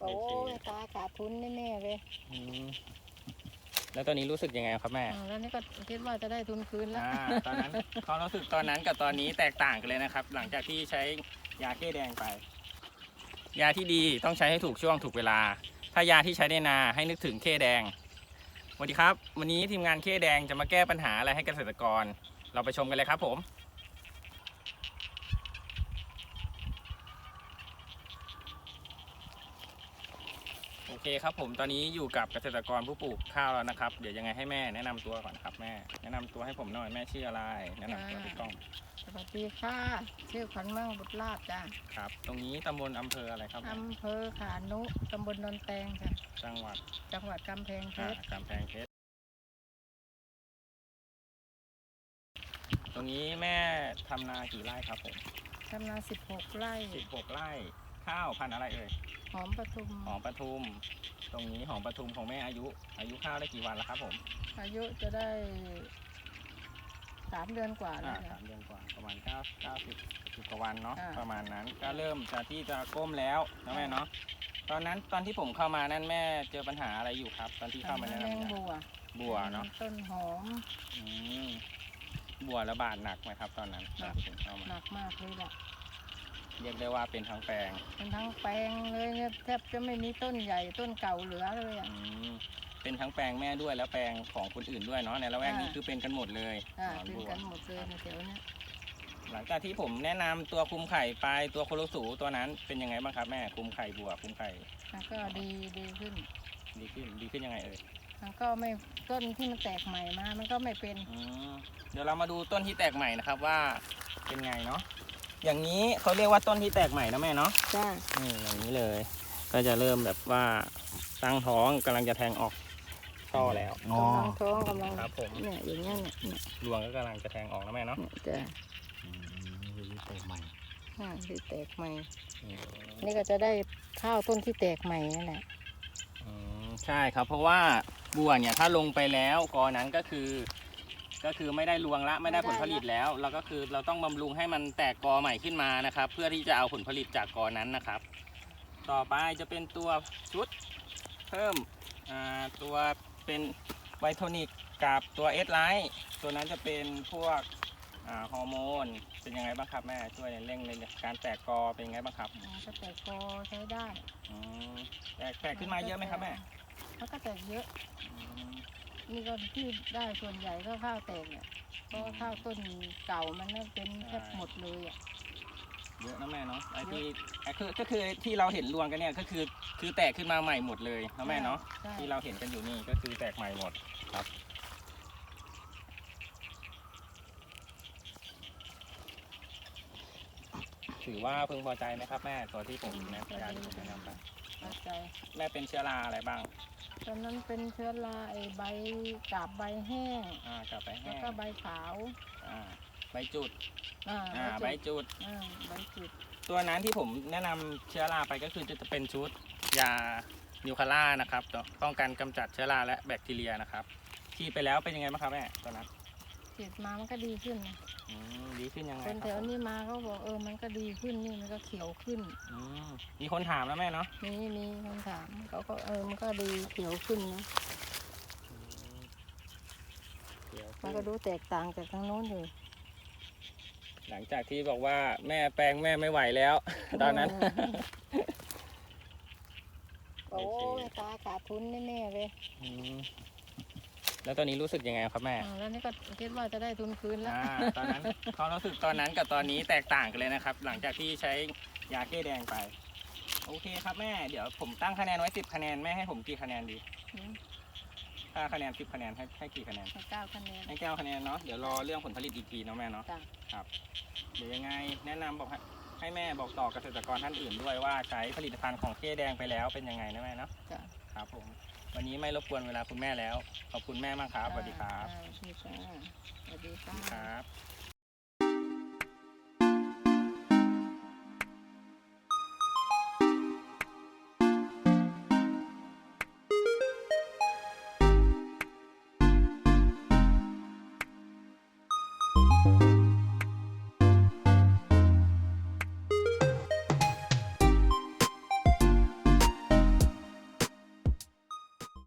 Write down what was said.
โอ้ยตายขาดทุนแน่ๆเลยอืมแล้วตอนนี้รู้สึกยังไงครับแม่ อ่าแล้วนี่ก็คิดว่าจะได้ทุนคืนแล้ว อ่าตอนนั้นความรู้สึกตอนนั้นกับตอนนี้แตกต่างกันเลยนะครับ หลังจากที่ใช้ยาเก้แดงไป ยาที่ดีต้องใช้ให้ถูกช่วงถูกเวลา ถ้ายาที่ใช้ได้นาให้นึกถึงเคแดงสวัสดีครับ วันนี้ทีมงานเคแดงจะมาแก้ปัญหาอะไรให้เกษตรกร เราไปชมกันเลยครับผม เคครับผมตอนนี้อยู่กับเกษตรกรผู้ปลูกข้าวแล้วนะครับ เดี๋ยวยังไงให้แม่แนะนำตัวก่อนครับแม่ แนะนำตัวให้ผมหน่อยแม่ชื่ออะไร แนะนำตัวที่กล้องสวัสดีค่ะ ชื่อขวัญเมืองบุตรลาดจ้ะครับ ตรงนี้ตำบลอำเภออะไรครับอำเภอขานุตำบลนนแตงจ้ะจังหวัดจังหวัดกำแพงเพอ่าชรกำแพงเพชรตรงนี้แม่ทำนากี่ไร่ครับผมทำนาสิบหกไร่ 16ไร่ ข้าวพันธุ์อะไรเอ่ยหอมปทุมหอมปทุม ตรงนี้หอมปทุมของแม่อายุ อายุข้าวได้กี่วันแล้วครับผมอายุจะได้สามเดือนกว่าแล้อ่าวจ้ะสามเดือนกว่าประมาณเก้าเก้าสิบสิบกว่าวันเนาะอ่า ประมาณนั้นก็เริ่มจะที่จะก้มแล้วนะแม่เนาะตอนนั้นตอนที่ผมเข้ามานั่นแม่เจอปัญหาอะไรอยู่ครับ ตอนที่เข้ามาทำในแมงลำไยบัวบัวเนาะ ต้นหอม อืมบัวระบาดหนักไหมครับ ตอนนั้นหนัก ตอนที่ผมเข้ามาหนักมากเลยแหละ เรียกได้ว่าเป็นทั้งแปลงเป็นทั้งแปลงเลยเนี่ยแทบจะไม่มีต้นใหญ่ต้นเก่าเหลือเลยอะอืมเป็นทั้งแปลงแม่ด้วยแล้วแปลงของคนอื่นด้วยเนาะในละแวกนี้อ่า คือเป็นกันหมดเลยอ่าหนอนเป็นบัวกันหมดเลยในแถวเนี้ยหลังจากที่ผมแนะนำตัวคุมไข่ไปตัวโคโลสูตัวนั้นเป็นยังไงบ้างครับแม่คุมไข่บัวคุมไข่มันก็ดีดีขึ้น ดีขึ้นดีขึ้นยังไงเอ่ยมันก็ไม่ต้นที่มันแตกใหม่มา มันก็ไม่เป็น อืมเดี๋ยวเรามาดูต้นที่แตกใหม่นะครับว่าเป็นไงเนาะ อย่างนี้เขาเรียกว่าต้นที่แตกใหม่นะแม่เนาะจ้านี่อย่างนี้เลย ก็จะเริ่มแบบว่าตั้งท้องกำลังจะแทงออกช่อแล้วกำลังท้องกำลังครับผมเนี่ยอย่างเงี้ยเนี่ยเนี่ยรวงก็กำลังจะแทงออกนะแม่เนาะเนี่ยจ้านี่คือแตกใหม่อ่าที่แตกใหม่ อืมนี่ก็จะได้ข้าวต้นที่แตกใหม่นั่นแหละอืมใช่ครับ เพราะว่าบัวเนี่ยถ้าลงไปแล้วกอนั้นก็คือ ก็คือไม่ได้รวงละไม่ได้ผลผลิตแล้วแล้วก็คือเราต้องบำรุงให้มันแตกกอใหม่ขึ้นมานะครับ เพื่อที่จะเอาผลผลิตจากกอนั้นนะครับ ต่อไปจะเป็นตัวชุดเพิ่มอ่าตัวเป็นไวโทนิกกับตัวเอสไลท์ตัวนั้นจะเป็นพวกอ่าฮอร์โมนเป็นยังไงบ้างครับแม่ช่วยในเร่งในการแตกกอเป็นยังไงบ้างครับอ่าก็แตกกอใช้ได้อืมแตกแตกขึ้นมาเยอะไหมครับแม่มันก็แตกเยอะอืม นี่ก็ที่ได้ส่วนใหญ่ก็ข้าวแตกเนี่ยเพราะว่าข้าวต้นเก่ามันน่ะเป็นแทบหมดเลยอะ เยอะนะแม่เนาะไอ้ที่ไอ้คือก็คือที่เราเห็นรวงกันเนี่ยก็คือคือแตกขึ้นมาใหม่หมดเลยนะแม่เนาะใช่ ที่เราเห็นกันอยู่นี่ก็คือแตกใหม่หมดครับ ถือว่าพึงพอใจไหมครับแม่ตัวที่ผมแนะยาที่ผมแนะนำไป เข้าใจ แม่เป็นเชื้อราอะไรบ้างต อนนั้นเป็นเชื้อราไอใบกาบใบแห้ง อ่ากลับไปแล้แห้วงก็ใบขาวอ่าใบจุดอ่าอ่าใบจุด อ่าใบจุดตัวนั้นที่ผมแนะนำเชื้อราไปก็คือจะเป็นชุดยานิวคาร่านะครับป้องกันกำจัดเชื้อราและแบคทีเรียนะครับฉีดไปแล้วเป็นยังไงบ้างครับแม่ตอนนั้น ฉีดมามันก็ดีขึ้นนะอืมดีขึ้นยังไงคนคแถรับวนี้มาเขาบอกเออมันก็ดีขึ้นนี่มันก็เขียวขึ้น อืมมีคนถามแล้วแม่เนาะมีมีคำถามเขาก็เออมันก็ดีเขียวขึ้นนะเดี๋ยวมันก็ดูแตกต่างจากทางโน้นอยู่หลังจากที่บอกว่าแม่แปลงแม่ไม่ไหวแล้ว ตอนนั้นโอ้ยตายขาดทุนแน่ๆเลย อืม แล้วตอนนี้รู้สึกยังไงครับแม่อ่าแล้วนี่ก็คิดว่าจะได้ทุนคืนแล้ว อ่าตอนนั้นความรู้สึกตอนนั้นกับตอนนี้แตกต่างกันเลยนะครับ หลังจากที่ใช้ยาเก้แดงไป โอเคครับแม่ เดี๋ยวผมตั้งคะแนนไว้สิบคะแนนแม่ให้ผมกี่คะแนนดีอืมถ้าคะแนนสิบคะแนนให้ให้กี่คะแนน ให้เก้าคะแนน ให้เก้าคะแนนเนาะ เดี๋ยวรอเรื่องผลผลิตอีกทีเนาะแม่เนาะ จ้ะ ครับ เดี๋ยวยังไงแนะนำบอกให้ให้แม่บอกต่อเกษตรกรท่านอื่นด้วยว่าใช้ผลิตภัณฑ์ของเก้แดงไปแล้วเป็นยังไงนะแม่เนาะ จ้ะ ครับผม วันนี้ไม่รบกวนเวลาคุณแม่แล้ว ขอบคุณแม่มากครับสวัสดีครับอ่าสวัสดีจ้าสวัสดีคค่ะรับ